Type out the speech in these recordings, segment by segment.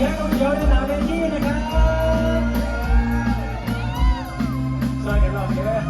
สียงคนเดียวในสนามเวทีนะครับช่วยกันลองเยอะ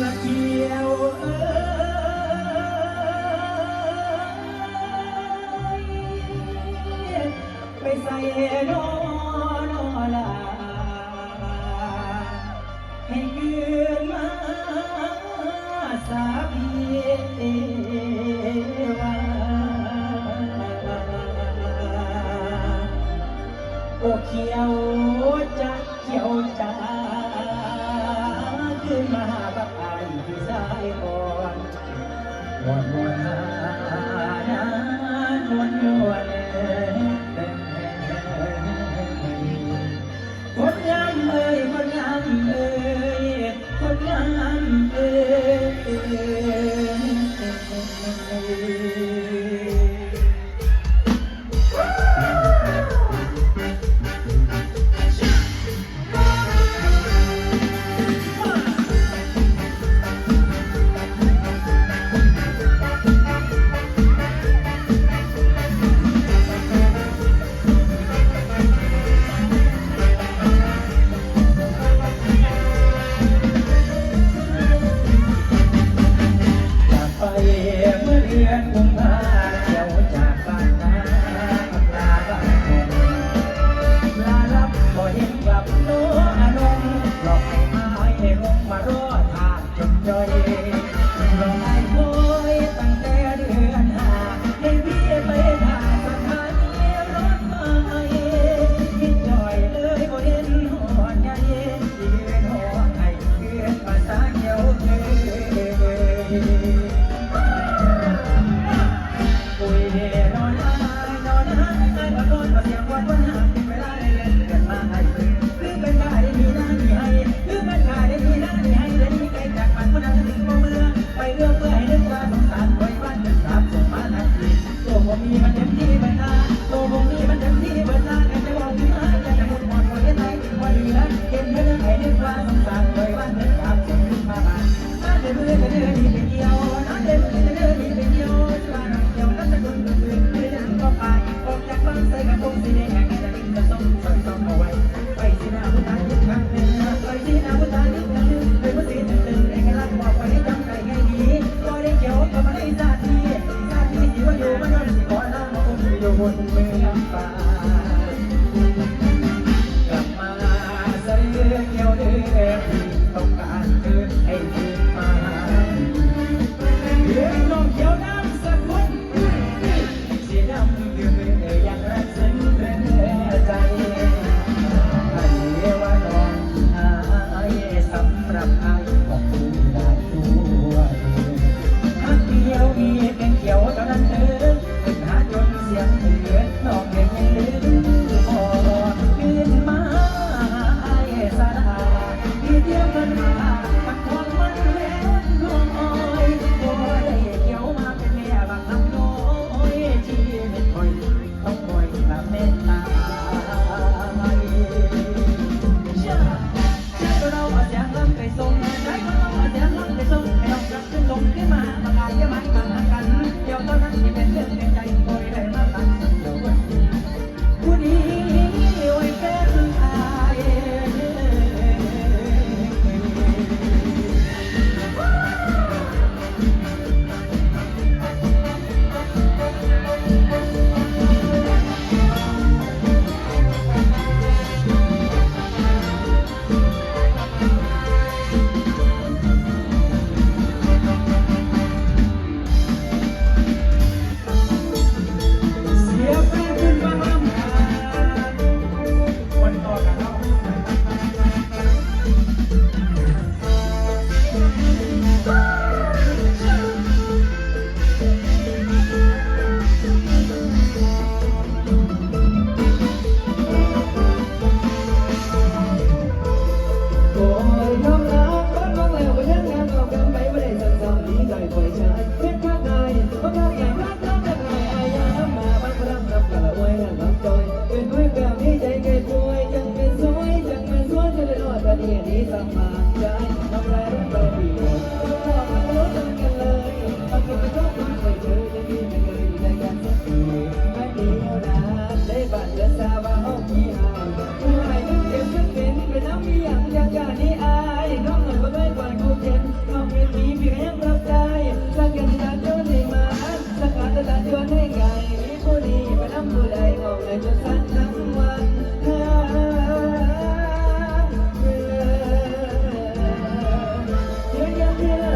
ละเกียวเอ้ยไปใส่ดอ บ่เขียวจะเขียวจ้าขึ้นมาบักอายที่สายอ่อนวนวนานานวนวนคนงามเอ้ยคนงามเอ้ยคนงามเอ้ย ใจ ต้องดีแห่งใจจะต้องสั่งต้อง เที่นี้สมานใจทำไรรู้ตัว